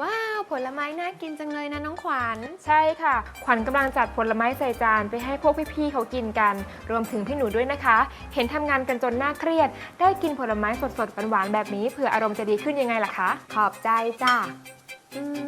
ว้าว ผลไม้น่ากินจังเลยนะน้องขวัญ ใช่ค่ะ ขวัญกำลังจัดผลไม้ใส่จานไปให้พวกพี่ๆเขากินกัน รวมถึงพี่หนูด้วยนะคะ เห็นทำงานกันจนน่าเครียด ได้กินผลไม้สดๆหวานๆแบบนี้เผื่ออารมณ์จะดีขึ้นยังไงล่ะคะ ขอบใจจ้ะอืม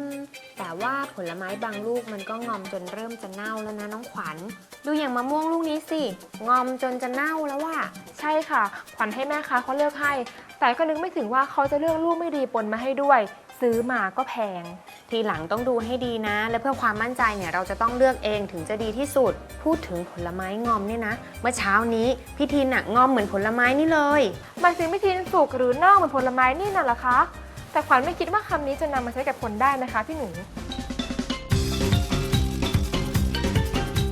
แต่ ว่าผลไม้บางลูกมันก็งอมจนเริ่มจะเน่าแล้วนะน้องขวัญ ดูอย่างมะม่วงลูกนี้สิ งอมจนจะเน่าแล้วว่ะใช่ค่ะ ขวัญให้แม่ค้าเขาเลือกให้ แต่ก็นึกไม่ถึงว่าเขาจะเลือกลูกไม่ดีปนมาให้ด้วย ซื้อมาก็แพง ทีหลังต้องดูให้ดีนะ และเพื่อความมั่นใจเนี่ยเราจะต้องเลือกเองถึงจะดีที่สุด พูดถึงผลไม้งอมเนี่ยนะ เมื่อเช้านี้พี่ทินอะงอมเหมือนผลไม้นี่เลยหมายถึงไม่ทินสุกหรือเน่าเหมือนผลไม้นี่น่ะเหรอคะ แต่ขวัญไม่คิดว่าคำนี้จะนำมาใช้กับคนได้นะคะพี่หนู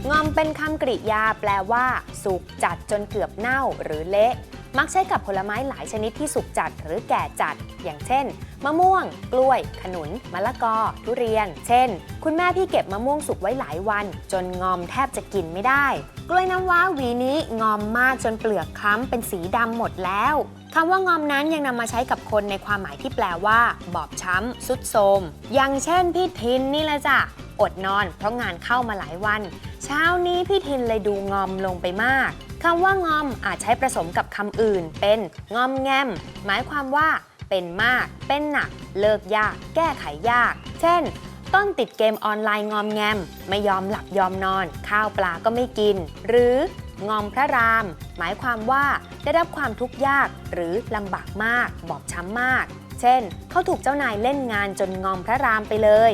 งอมเป็นคำกริยาแปลว่า สุกจัดจนเกือบเน่าหรือเละ มักใช้กับผลไม้หลายชนิดที่สุกจัดหรือแก่จัด อย่างเช่น มะม่วง กล้วย ขนุน มะละกอ ทุเรียน เช่น คุณแม่พี่เก็บมะม่วงสุกไว้หลายวัน จนงอมแทบจะกินไม่ได้ กล้วยน้ำว้าหวีนี้งอมมากจนเปลือกคล้ำเป็นสีดำหมดแล้วคำว่างอมนั้นยังนำมาใช้กับคนในความหมายที่แปลว่า บอบช้ำสุดโทมอย่างเช่นพี่ทินนี่แหละจ้ะอดนอนเพราะงานเข้ามาหลายวัน เช้านี้พี่ทินเลยดูงอมลงไปมาก คำว่างอมอาจใช้ผสมกับคำอื่น เป็นงอมแงม หมายความว่า เป็นมาก เป็นหนัก เลิกยาก แก้ไขยาก เช่น ต้นติดเกมออนไลน์งอมแงม ไม่ยอมหลับยอมนอน ข้าวปลาก็ไม่กิน หรืองอมพระราม หมายความว่าได้รับความทุกข์ยากหรือลำบากมาก บอบช้ำมาก เช่น เขาถูกเจ้านายเล่นงานจนงอมพระรามไปเลย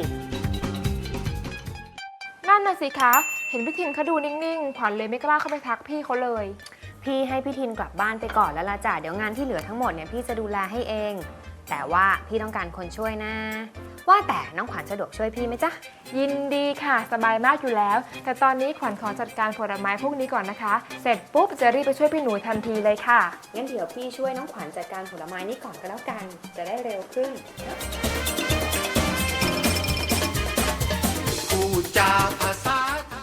นั่นน่ะสิคะ ห็นพี่ทินเขาดูนิ่งๆขวัญเลยไม่กล้าเข้าไปทักพี่เขาเลย พี่ให้พี่ทินกลับบ้านไปก่อนแล้วล่ะจ้ะเดี๋ยวงานที่เหลือทั้งหมดเนี่ยพี่จะดูแลให้เอง แต่ว่าพี่ต้องการคนช่วยนะ ว่าแต่น้องขวัญสะดวกช่วยพี่ไหมจ๊ะ ยินดีค่ะ สบายมากอยู่แล้ว แต่ตอนนี้ขวัญขอจัดการผลไม้พวกนี้ก่อนนะคะ เสร็จปุ๊บจะรีบไปช่วยพี่หนูทันทีเลยค่ะ งั้นเดี๋ยวพี่ช่วยน้องขวัญจัดการผลไม้นี้ก่อนก็แล้วกัน จะได้เร็วขึ้นพูดจาภาษา